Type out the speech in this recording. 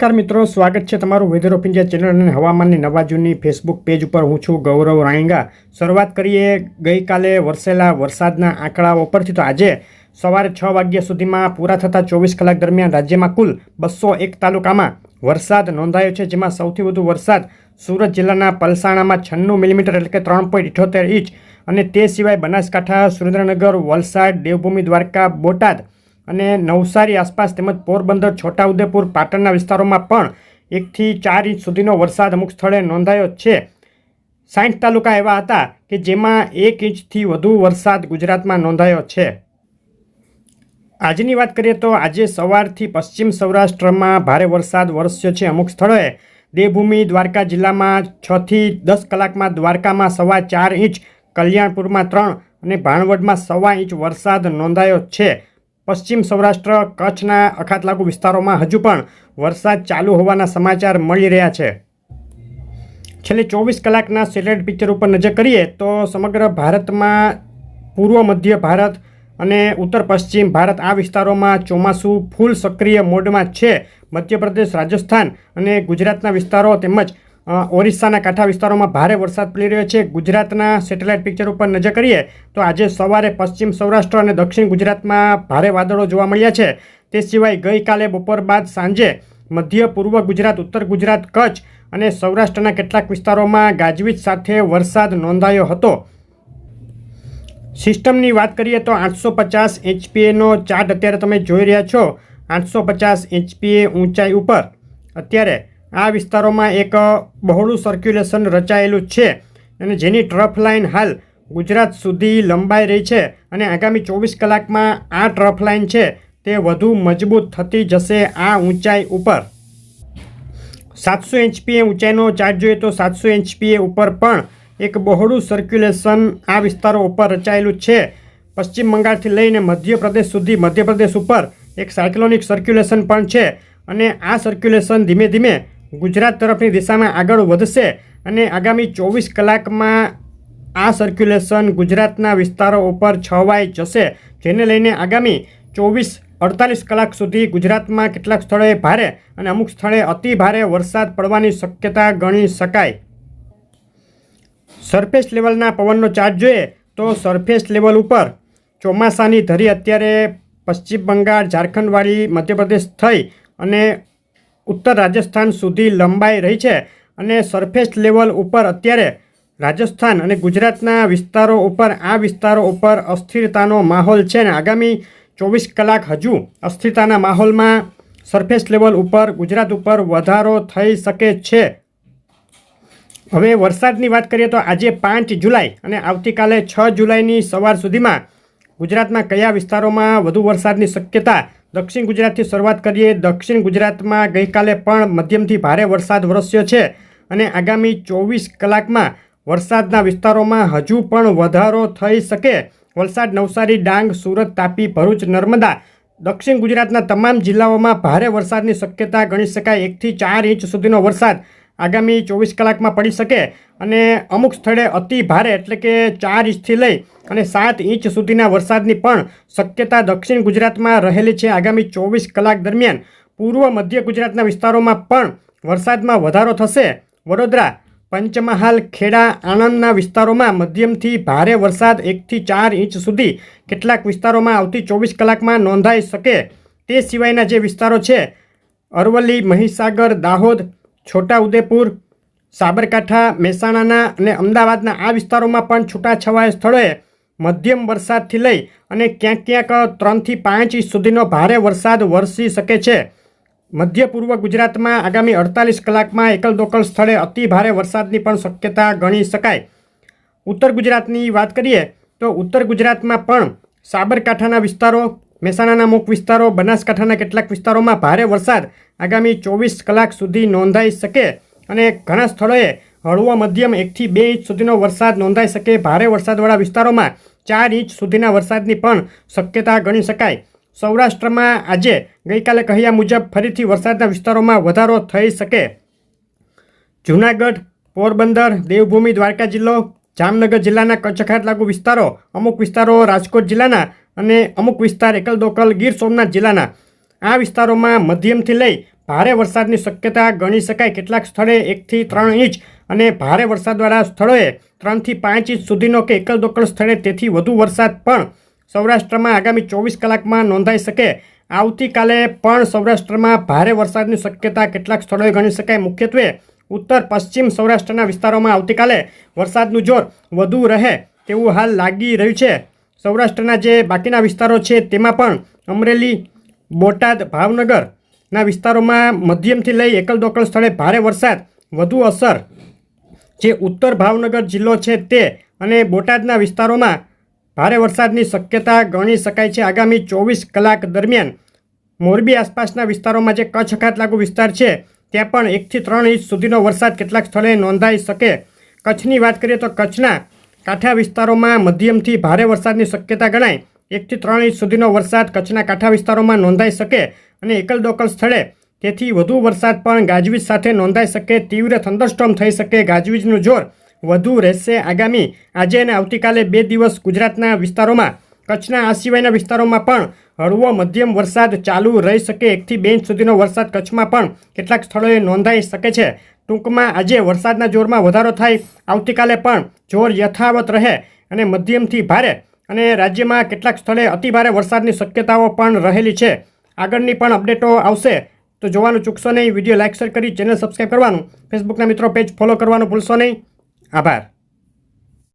નમસ્કાર મિત્રો, સ્વાગત છે તમારું વેધર ઓફ ઇન્ડિયા ચેનલ અને હવામાનની નવા જૂની ફેસબુક પેજ ઉપર. હું છું ગૌરવ રાણીગા. શરૂઆત કરીએ, ગઈકાલે વરસેલા વરસાદના આંકડાઓ પરથી. તો આજે સવારે છ વાગ્યા સુધીમાં પૂરા થતા ચોવીસ કલાક દરમિયાન રાજ્યમાં કુલ બસો એક તાલુકામાં વરસાદ નોંધાયો છે, જેમાં સૌથી વધુ વરસાદ સુરત જિલ્લાના પલસાણામાં છન્નું મિલીમીટર એટલે કે ત્રણ પોઈન્ટ ઇઠોતેર ઇંચ અને તે સિવાય બનાસકાંઠા, સુરેન્દ્રનગર, વલસાડ, દેવભૂમિ, દ્વારકા, બોટાદ અને નવસારી આસપાસ તેમજ પોરબંદર, છોટાઉદેપુર, પાટણના વિસ્તારોમાં પણ એકથી ચાર ઇંચ સુધીનો વરસાદ અમુક સ્થળે નોંધાયો છે. સાઠ તાલુકા એવા હતા કે જેમાં એક ઇંચથી વધુ વરસાદ ગુજરાતમાં નોંધાયો છે. આજની વાત કરીએ તો આજે સવારથી પશ્ચિમ સૌરાષ્ટ્રમાં ભારે વરસાદ વરસ્યો છે અમુક સ્થળોએ. દેવભૂમિ, દ્વારકા જિલ્લામાં છથી દસ કલાકમાં દ્વારકામાં સવા ચાર ઇંચ, કલ્યાણપુરમાં ત્રણ અને ભાણવડમાં સવા ઇંચ વરસાદ નોંધાયો છે. પશ્ચિમ સૌરાષ્ટ્ર, કચ્છના અખાત લાગુ વિસ્તારોમાં હજુ પણ વરસાદ ચાલુ હોવાના સમાચાર મળી રહ્યા છે. છેલ્લે ચોવીસ કલાકના સેટેલાઇટ પિક્ચર ઉપર નજર કરીએ તો સમગ્ર ભારતમાં પૂર્વ મધ્ય ભારત અને ઉત્તર પશ્ચિમ ભારત આ વિસ્તારોમાં ચોમાસું ફૂલ સક્રિય મોડમાં છે. મધ્યપ્રદેશ, રાજસ્થાન અને ગુજરાતના વિસ્તારો તેમજ ઓરિસ્સાના કાંઠા વિસ્તારોમાં ભારે વરસાદ પડી રહ્યો છે. ગુજરાતના સેટેલાઇટ પિક્ચર ઉપર નજર કરીએ તો આજે સવારે પશ્ચિમ સૌરાષ્ટ્ર અને દક્ષિણ ગુજરાતમાં ભારે વાદળો જોવા મળ્યા છે. તે સિવાય ગઈકાલે બપોર બાદ સાંજે મધ્ય પૂર્વ ગુજરાત, ઉત્તર ગુજરાત, કચ્છ અને સૌરાષ્ટ્રના કેટલાક વિસ્તારોમાં ગાજવીજ સાથે વરસાદ નોંધાયો હતો. સિસ્ટમની વાત કરીએ તો આઠસો પચાસ એચપીએનો ચાર્ટ અત્યારે તમે જોઈ રહ્યા છો. આઠસો પચાસ એચપીએ ઊંચાઈ ઉપર. અત્યારે આ વિસ્તારોમાં એક બહોળું સર્ક્યુલેશન રચાયેલું છે અને જેની ટ્રફ લાઇન હાલ ગુજરાત સુધી લંબાઈ રહી છે અને આગામી ચોવીસ કલાકમાં આ ટ્રફ લાઇન છે તે વધુ મજબૂત થતી જશે આ ઊંચાઈ ઉપર. સાતસો એચપીએ ઊંચાઈનો ચાર્જ જોઈએ તો સાતસો એચપીએ ઉપર પણ એક બહોળું સર્ક્યુલેશન આ વિસ્તારો ઉપર રચાયેલું છે. પશ્ચિમ બંગાળથી લઈને મધ્યપ્રદેશ સુધી, મધ્યપ્રદેશ ઉપર એક સાયક્લોનિક સર્ક્યુલેશન પણ છે અને આ સર્ક્યુલેશન ધીમે ધીમે ગુજરાત તરફની દિશામાં આગળ વધશે અને આગામી ચોવીસ કલાકમાં આ સર્ક્યુલેશન ગુજરાતના વિસ્તારો ઉપર છવાઈ જશે. જેને લઈને આગામી ચોવીસ અડતાલીસ કલાક સુધી ગુજરાતમાં કેટલાક સ્થળોએ ભારે અને અમુક સ્થળે અતિ ભારે વરસાદ પડવાની શક્યતા ગણી શકાય. સરફેસ લેવલના પવનનો ચાર્જ જોઈએ તો સરફેસ લેવલ ઉપર ચોમાસાની ધરી અત્યારે પશ્ચિમ બંગાળ, ઝારખંડવાળી મધ્યપ્રદેશ થઈ અને ઉત્તર રાજસ્થાન સુધી લંબાઈ રહી છે અને સરફેસ લેવલ ઉપર અત્યારે રાજસ્થાન અને ગુજરાતના વિસ્તારો ઉપર, આ વિસ્તારો ઉપર અસ્થિરતાનો માહોલ છે અને આગામી ચોવીસ કલાક હજુ અસ્થિરતાના માહોલમાં સરફેસ લેવલ ઉપર, ગુજરાત ઉપર વધારો થઈ શકે છે. હવે વરસાદની વાત કરીએ તો આજે પાંચ જુલાઈ અને આવતીકાલે છ જુલાઈની સવાર સુધીમાં ગુજરાતમાં કયા વિસ્તારોમાં વધુ વરસાદની શક્યતા દક્ષિણ ગુજરાતથી શરૂઆત કરીએ. દક્ષિણ ગુજરાતમાં ગઈકાલે પણ મધ્યમથી ભારે વરસાદ વરસ્યો છે અને આગામી ચોવીસ કલાકમાં વરસાદના વિસ્તારોમાં હજુ પણ વધારો થઈ શકે. વલસાડ, નવસારી, ડાંગ, સુરત, તાપી, ભરૂચ, નર્મદા દક્ષિણ ગુજરાતના તમામ જિલ્લાઓમાં ભારે વરસાદની શક્યતા ગણી શકાય. એકથી ચાર ઇંચ સુધીનો વરસાદ આગામી ચોવીસ કલાકમાં પડી શકે અને અમુક સ્થળે અતિ ભારે એટલે કે ચાર ઇંચથી લઈ અને સાત ઇંચ સુધીના વરસાદની પણ શક્યતા દક્ષિણ ગુજરાતમાં રહેલી છે આગામી ચોવીસ કલાક દરમિયાન. પૂર્વ મધ્ય ગુજરાતના વિસ્તારોમાં પણ વરસાદમાં વધારો થશે. વડોદરા, પંચમહાલ, ખેડા, આણંદના વિસ્તારોમાં મધ્યમથી ભારે વરસાદ એકથી ચાર ઇંચ સુધી કેટલાક વિસ્તારોમાં આવતી ચોવીસ કલાકમાં નોંધાઈ શકે. તે સિવાયના જે વિસ્તારો છે, અરવલ્લી, મહીસાગર, દાહોદ છોટાઉદેપુર, સાબરકાંઠા, મહેસાણાના અને અમદાવાદના આ વિસ્તારોમાં પણ છૂટાછવાયા સ્થળોએ મધ્યમ વરસાદથી લઈ અને ક્યાંક ક્યાંક ત્રણથી પાંચ ઇંચ સુધીનો ભારે વરસાદ વરસી શકે છે. મધ્ય પૂર્વ ગુજરાતમાં આગામી અડતાલીસ કલાકમાં એકલ દોકલ સ્થળે અતિ ભારે વરસાદની પણ શક્યતા ગણી શકાય. ઉત્તર ગુજરાતની વાત કરીએ તો ઉત્તર ગુજરાતમાં પણ સાબરકાંઠાના વિસ્તારો મહેસાણાના અમુક વિસ્તારો, બનાસકાંઠાના કેટલાક વિસ્તારોમાં ભારે વરસાદ આગામી ચોવીસ કલાક સુધી નોંધાઈ શકે અને ઘણા સ્થળોએ હળવો મધ્યમ એકથી બે ઇંચ સુધીનો વરસાદ નોંધાઈ શકે. ભારે વરસાદવાળા વિસ્તારોમાં ચાર ઇંચ સુધીના વરસાદની પણ શક્યતા ગણી શકાય. સૌરાષ્ટ્રમાં આજે ગઈકાલે કહ્યા મુજબ ફરીથી વરસાદના વિસ્તારોમાં વધારો થઈ શકે. જૂનાગઢ, પોરબંદર, દેવભૂમિ, દ્વારકા જિલ્લો, જામનગર જિલ્લાના કચ્છખાત લાગુ વિસ્તારો, અમુક વિસ્તારો રાજકોટ જિલ્લાના અને અમુક વિસ્તાર એકલ દોકલ ગીર સોમનાથ જિલ્લાના આ વિસ્તારોમાં મધ્યમથી લઈ ભારે વરસાદની શક્યતા ગણી શકાય. કેટલાક સ્થળે એકથી ત્રણ ઇંચ અને ભારે વરસાદવાળા સ્થળોએ ત્રણથી પાંચ ઇંચ સુધીનો કે એકલ દોકલ સ્થળે તેથી વધુ વરસાદ પણ સૌરાષ્ટ્રમાં આગામી ચોવીસ કલાકમાં નોંધાઈ શકે. આવતીકાલે પણ સૌરાષ્ટ્રમાં ભારે વરસાદની શક્યતા કેટલાક સ્થળોએ ગણી શકાય. મુખ્યત્વે ઉત્તર, પશ્ચિમ સૌરાષ્ટ્રના વિસ્તારોમાં આવતીકાલે વરસાદનું જોર વધુ રહે તેવું હાલ લાગી રહ્યું છે. સૌરાષ્ટ્રના જે બાકીના વિસ્તારો છે, તેમાં પણ અમરેલી, બોટાદ, ભાવનગરના વિસ્તારોમાં મધ્યમથી લઈ એકલ દોકલ સ્થળે ભારે વરસાદ વધુ અસર. જે ઉત્તર ભાવનગર જિલ્લો છે તે અને બોટાદના વિસ્તારોમાં ભારે વરસાદની શક્યતા ગણી શકાય છે. આગામી ચોવીસ કલાક દરમિયાન મોરબી આસપાસના વિસ્તારોમાં જે કચ્છ અખાત લાગુ વિસ્તાર છે, ત્યાં પણ એકથી ત્રણ ઇંચ સુધીનો વરસાદ કેટલાક સ્થળે નોંધાઈ શકે. કચ્છની વાત કરીએ તો કચ્છના કાંઠા વિસ્તારોમાં મધ્યમથી ભારે વરસાદની શક્યતા ગણાય. એકથી ત્રણ ઇંચ સુધીનો વરસાદ કચ્છના કાંઠા વિસ્તારોમાં નોંધાઈ શકે અને એકલ દોકલ સ્થળે તેથી વધુ વરસાદ પણ ગાજવીજ સાથે નોંધાઈ શકે. તીવ્ર થંડરસ્ટોમ થઈ શકે. ગાજવીજનું જોર વધુ રહેશે આગામી આજે અને આવતીકાલે બે દિવસ ગુજરાતના વિસ્તારોમાં. કચ્છના આ સિવાયના વિસ્તારોમાં પણ હળવો મધ્યમ વરસાદ ચાલુ રહી શકે. એકથી બે ઇંચ સુધીનો વરસાદ કચ્છમાં પણ કેટલાક સ્થળોએ નોંધાઈ શકે છે. ટૂંકમાં આજે વરસાદના જોરમાં વધારો થાય, આવતીકાલે પણ જોર યથાવત રહે અને મધ્યમથી ભારે અને રાજ્યમાં કેટલાક સ્થળે અતિભારે વરસાદની શક્યતાઓ પણ રહેલી છે. આગળની પણ અપડેટો આવશે. તો જોવાનું ચૂકશો નહીં, વીડિયો લાઇક શેર કરી, ચેનલ સબસ્ક્રાઈબ કરવાનું. ફેસબુકના મિત્રો પેજ ફોલો કરવાનું ભૂલશો નહીં. આભાર.